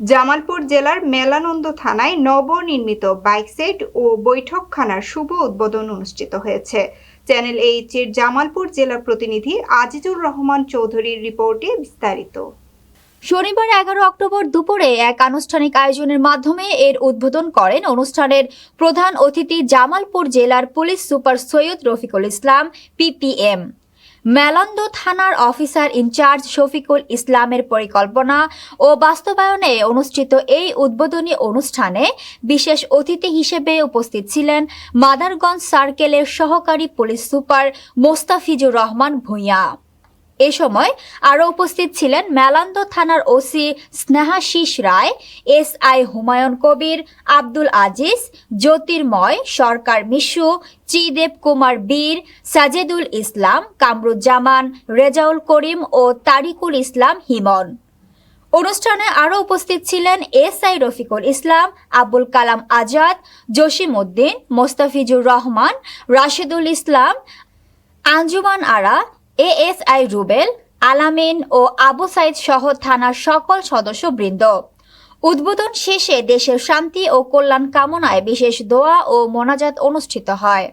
জামালপুর জেলার মেলানন্দ থানায় নবনির্মিত বাইক সেট ও বৈঠকখানার শুভ উদ্বোধন অনুষ্ঠিত হয়েছে। চ্যানেল এইচ এর জামালপুর জেলা প্রতিনিধি আজিজুর রহমান চৌধুরীর রিপোর্টে বিস্তারিত। শনিবার এগারো অক্টোবর দুপুরে এক আনুষ্ঠানিক আয়োজনের মাধ্যমে এর উদ্বোধন করেন অনুষ্ঠানের প্রধান অতিথি জামালপুর জেলার police super Syed Rafiqul Islam PPM Melandah থানার অফিসার ইনচার্জ শফিকুল ইসলামের পরিকল্পনা ও বাস্তবায়নে অনুষ্ঠিত এই উদ্বোধনী অনুষ্ঠানে বিশেষ অতিথি হিসেবে উপস্থিত ছিলেন মাদারগঞ্জ সার্কেলের সহকারী পুলিশ সুপার মোস্তাফিজুর রহমান ভূঁইয়া। এ সময় আরও উপস্থিত ছিলেন মেলান্দ থানার OC Snehashis Roy, S I Humayun Kabir, Abdul Aziz, Jyotirmoy Sarkar Mishu Chidev Kumar Bir, Sajedul Islam, Kamruzzaman, Rezaul Karim ও তারিকুল ইসলাম হিমন। অনুষ্ঠানে আরও উপস্থিত ছিলেন S I Rafiqul Islam, Abul Kalam Azad, Jasim Uddin, Mostafizur Rahman, Rashedul Islam, Anjuman Ara ASI Rubel, Alamin ও আবু সাইদ সহ থানার সকল সদস্যবৃন্দ। উদ্বোধন শেষে দেশের শান্তি ও কল্যাণ কামনায় বিশেষ দোয়া ও মোনাজাত অনুষ্ঠিত হয়।